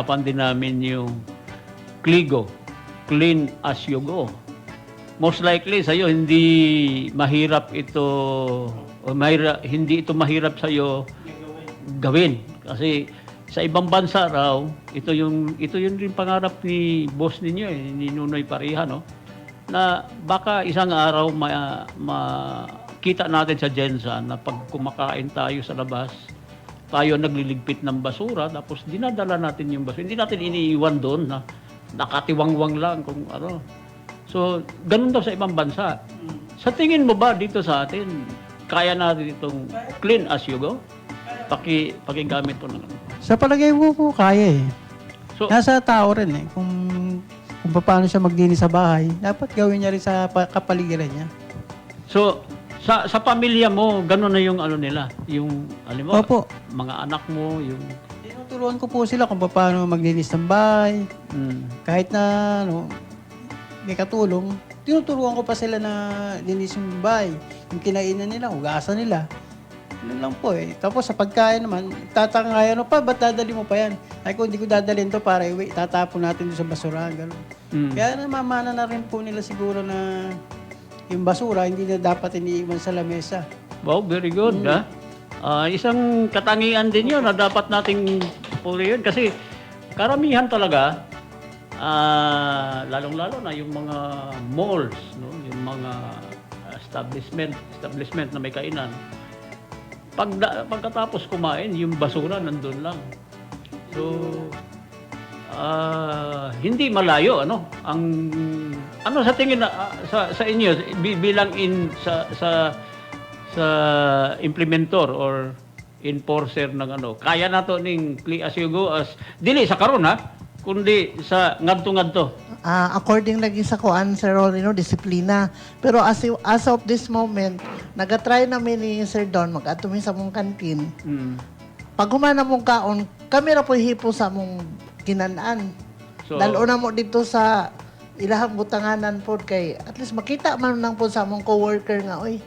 Kapan din namin yung Kligo, clean as you go. Most likely sa'yo hindi mahirap ito o mahirap, hindi ito mahirap sa'yo gawin. Kasi sa ibang bansa raw ito yung ito yun rin pangarap ni boss ninyo eh, ni Nunoy Pariha no? Na baka isang araw ma, makita natin sa Jensa na pag kumakain tayo sa labas tayo nagliligpit ng basura tapos dinadala natin yung basura hindi natin iniiwan doon na nakatiwangwang lang kung ano so ganun daw sa ibang bansa sa tingin mo ba dito sa atin kaya natin itong clean as you go paki pakigamit po ng. Sa palagay ko po, kaya eh. So, Nasa tao rin eh. Kung, kung paano siya maglinis sa bahay, dapat gawin niya rin sa pa- kapaligiran niya. so sa sa pamilya mo, gano'n na yung ano nila, yung alam mo, Opo. mga anak mo, yung Tinuturuan ko po sila kung paano maglinis ng bahay. mm, Kahit na ano, may katulong, tinuturuan ko pa sila na linis yung bahay. Yung kinainan nila, hugasan nila. Yun lang po eh. Tapos sa pagkain naman, tatangaya no pa, ba't dadali mo pa yan? Ay kung hindi ko dadalhin to para iwi, tatapon natin doon sa basura. Ganun. mm. Kaya namamana na rin po nila siguro na yung basura hindi na dapat iniiwan sa lamesa. Wow, very good, ha? Ah, isang katangian din yun na dapat nating puli yun. Kasi karamihan talaga, ah, lalong-lalo na yung mga malls, no? yung mga establishment, establishment na may kainan. Pag, pagkatapos kumain, yung basura nandun lang. So, ah, hindi malayo ano ang ano sa tingin na ah, sa sa inyo bi- bilang in sa sa sa implementor or enforcer ng ano kaya na to ning as you go as dili sa karon ha kundi sa ngadto-ngadto Ah, according lagi sa kuan Sir Rolino, disiplina. Pero as, as of this moment, nagatry namin ni Sir Don mag-atumi sa mong kantin. mm. Pag humana mong kaon, kami ra po hipo sa mong kinanaan. so Dalo na mo dito sa ilahang butanganan po kay at least makita man nang po sa mong coworker nga oy.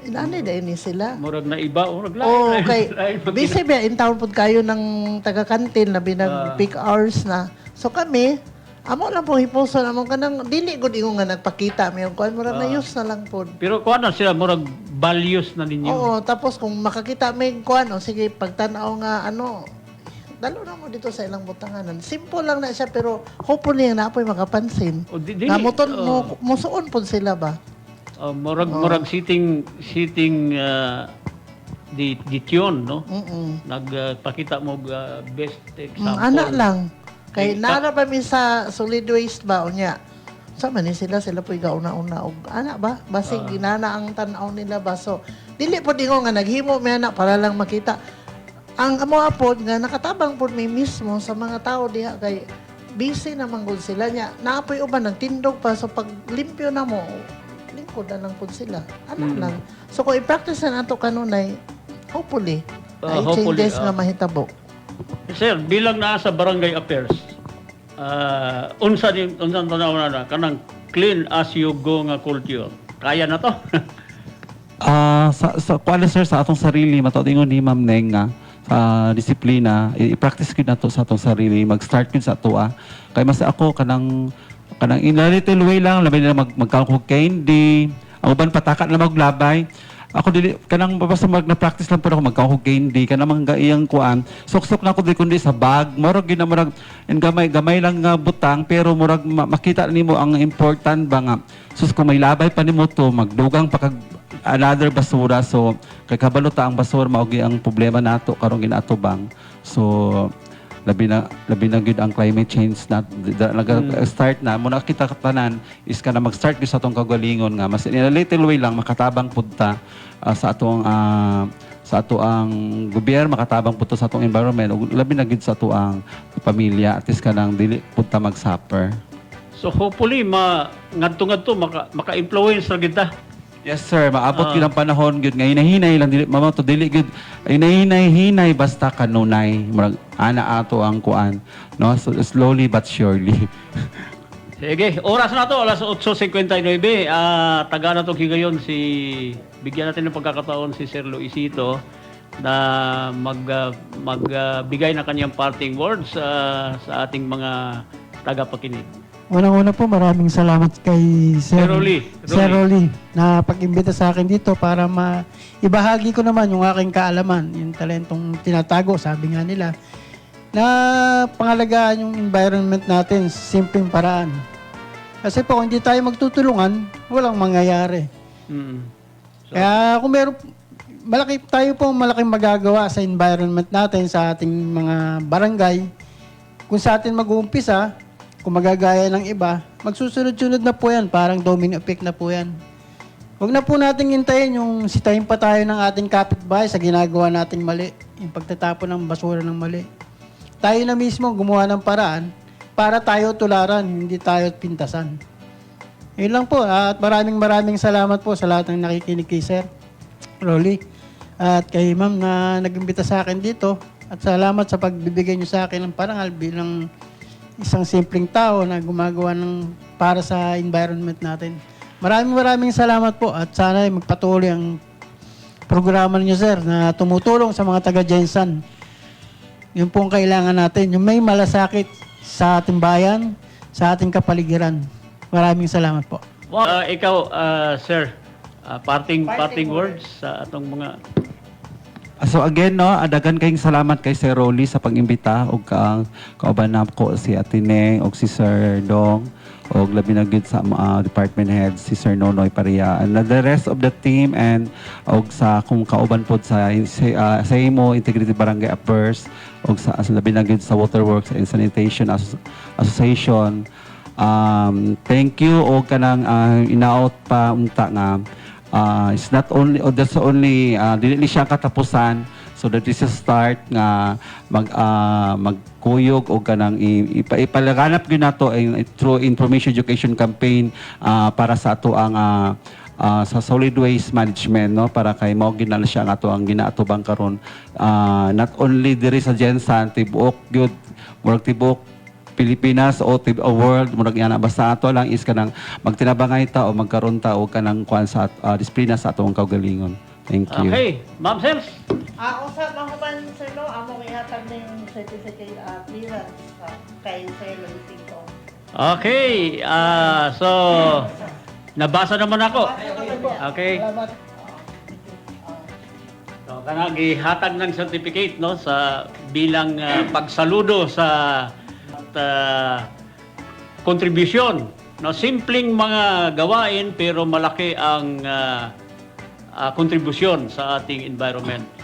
Inani da ini sila. murag na iba murag lain Oh, lain- kay lain pag- busy ba in town po kayo ng taga-kantin na binag peak hours na. So kami, amo lang po hipuso na mo kanang dili gud ingon nga nagpakita mi yung kuan mura na use na lang po. pero kuan na sila murag values na ninyo Oo, tapos kung makakita may kuan o sige pagtanaw nga ano dalo na mo dito sa ilang butanganan. Simple lang na siya pero hopefully na apoy makapansin. o di, dili, Nga muton oh. mo musuon po sila ba? Oh, murag murag sitting sitting uh, di dityon no Mm. nagpakita mo uh, best Mm, example anak lang. Kay nara pa mi sa solid waste ba unya. Sa man sila sila po'y gauna-una og anak ba? Basig Ah. ginana ang tan-aw nila ba. So dili po dingo nga naghimo mi anak para lang makita. Ang amo apod nga nakatabang pod mi mismo sa mga tao diha kay busy naman gud sila nya. Naapoy uban nagtindog pa so pag limpyo na mo lingkod na lang pod sila. Anak Mm. lang. So kung i-practice na nato kanunay hopefully Ah, ay hopefully, changes ah. nga mahitabo. Sir, bilang naa sa barangay affairs, uh, unsa din unsa tanaw na na kanang clean as you go nga culture. Kaya na to. Ah, sa sa kuan sir sa atong sarili matutingon ni Ma'am Neng nga sa disiplina i-practice gyud nato sa atong sarili mag-start gyud sa ato ah. kay mas ako kanang kanang in a little way lang labi na mag magkakog candy ang uban pataka na maglabay ako dili kanang basta mag na practice lang pud ako magkakog candy kanang mga iyang kuan sok-sok na ko di kundi sa bag. Murag gyud na murag and gamay gamay lang nga butang pero murag ma- makita nimo ang important ba nga sus kung may labay pa nimo to magdugang pa kag another basura. So kay kabalo ta ang basura maogi ang problema nato karon ginatubang so labi na labi na gyud ang climate change na da, naga start na. Muna kita tanan is kana mag-start gyud sa atong kagalingon nga. Mas in a little way lang makatabang pudta ah, sa atong ah, sa ato ang gobyerno makatabang pudto sa atong environment. Ug labi na gyud sa ato ang pamilya. At least kanang dili pudta mag-suffer. So hopefully ma ngadto-ngadto maka maka-influence ra kita. Yes sir, maabot Ah. gyud ang panahon gyud nga hinahinay lang dili mama to dili gyud hinahinay hinay basta kanunay murag ana ato ang kuan no so, slowly but surely. Sige, oras na to, alas 8.59. Ah, taga na to higayon si, bigyan natin ng pagkakataon si Sir Luisito na mag ah, magbigay ng kanyang parting words ah, sa ating mga tagapakinig. Unang-una po, maraming salamat kay Sir, Sir Rolly. Sir Rolly na pag-imbita sa akin dito para ma ibahagi ko naman yung aking kaalaman, yung talentong tinatago, sabi nga nila, na pangalagaan yung environment natin sa simpleng paraan. Kasi po, kung hindi tayo magtutulungan, walang mangyayari. Mm. Kaya kung meron, malaki, tayo po malaking magagawa sa environment natin, sa ating mga barangay. Kung sa atin mag-uumpisa, kung magagaya ng iba, magsusunod-sunod na po yan, parang domino effect na po yan. Huwag na po natin hintayin yung sitahin pa tayo ng ating kapitbahay sa ginagawa nating mali, yung pagtatapon ng basura ng mali. Tayo na mismo gumawa ng paraan para tayo tularan, hindi tayo pintasan. Yun lang po. At maraming maraming salamat po sa lahat ng nakikinig kay Sir Rolly. At kay Ma'am na nag-imbita sa akin dito. At salamat sa pagbibigay niyo sa akin ng parangal bilang isang simpleng tao na gumagawa ng para sa environment natin. Maraming maraming salamat po at sana ay magpatuloy ang programa niyo sir na tumutulong sa mga taga Jensen. Yun po ang kailangan natin. Yung may malasakit sa ating bayan, sa ating kapaligiran. Maraming salamat po. Ah, ikaw, ah, sir, ah, parting, parting words sa atong mga So again no, adagan kayong salamat kay Sir Rolly sa pag-imbita ug kang kauban ko si Atine ug si Sir Dong ug labi na gyud sa mga department heads si Sir Nonoy Paria. And the rest of the team and ug sa kung kauban pod sa sa, uh, sa imo Integrity Barangay Affairs ug sa, sa labi na gyud sa Waterworks and Sanitation Asso- Association um, thank you o kanang uh, inaot pa unta nga uh, it's not only or that's only uh, dili ni siya katapusan. So that is a start nga mag uh, magkuyog o kanang ipa, ipalaganap gyud nato ay through information education campaign uh, para sa ato ang uh, uh, sa solid waste management no? Para kay mao ginala siya nga ato ang ginaatubang karon. Uh, not only diri sa Jensan tibuok gyud murag tibuok Pilipinas o tib o world murag yana basta ato lang is kanang magtinabangay ta o magkaron ta og kanang kuan sa uh, disiplina sa atong kaugalingon. Thank you. Okay, Ma'am Sels. Ah, usap ang human sir no, amo ihatag na yung certificate uh, clearance ah, kay Sir Luisito. Okay, ah, so nabasa naman ako. Okay. So, kana gihatag ng certificate no sa bilang ah, pagsaludo sa uh, kontribusyon no simpleng mga gawain pero malaki ang ah, ah, kontribusyon sa ating environment.